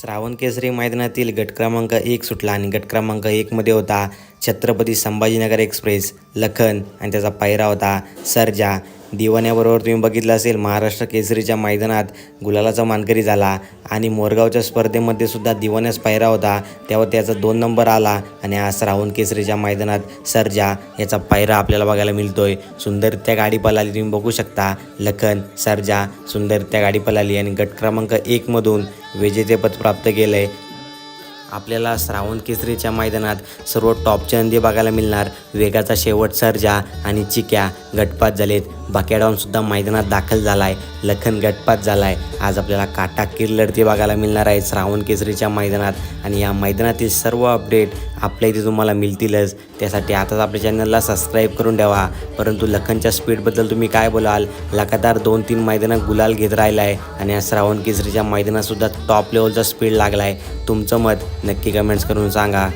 श्रावण केसरी मैदानातील गट क्रमांक एक सुटला आणि गट क्रमांक एकमध्ये होता छत्रपती संभाजीनगर एक्सप्रेस लखन आणि त्याचा पायरा होता सरजा. दिवाण्याबरोबर तुम्ही बघितलं असेल महाराष्ट्र केसरीच्या मैदानात गुलालाचा मानकरी झाला आणि मोरगावच्या स्पर्धेमध्ये सुद्धा दिवाण्यास पायरा होता. त्यावर त्याचा दोन नंबर आला आणि आज श्रावण केसरीच्या मैदानात सर्जा याचा पायरा आपल्याला बघायला मिळतोय. सुंदरित्या गाडी पलाली तुम्ही बघू शकता. लखन सर्जा सुंदरित्या गाडी पलाली आणि गट क्रमांक एकमधून विजेतेपद प्राप्त केलं आहे आपल्याला श्रावण केसरीच्या मैदानात सर्व टॉपच्या नंदी बघायला मिळणार. वेगाचा शेवट सर्जा आणि चिक्या गटपात झालेत. बाकेडाऊनसुद्धा मैदानात दाखल झाला आहे लखन गटपात झाला आहे आज आपल्याला काटाकीर लढती बघायला मिळणार आहे श्रावण केसरीच्या मैदानात. आणि या मैदानातील सर्व अपडेट आपल्या इथे तुम्हाला मिळतीलच. त्यासाठी आताच आपल्या चॅनलला सबस्क्राईब करून ठेवा. परंतु लखनच्या स्पीडबद्दल तुम्ही काय बोलाल? लगातार दोन तीन मैदानात गुलाल घेत राहिला आहे आणि या श्रावण केसरीच्या मैदानातसुद्धा टॉप लेवलचा स्पीड लागला आहे तुमचं मत नक्की कमेंट्स करून सांगा.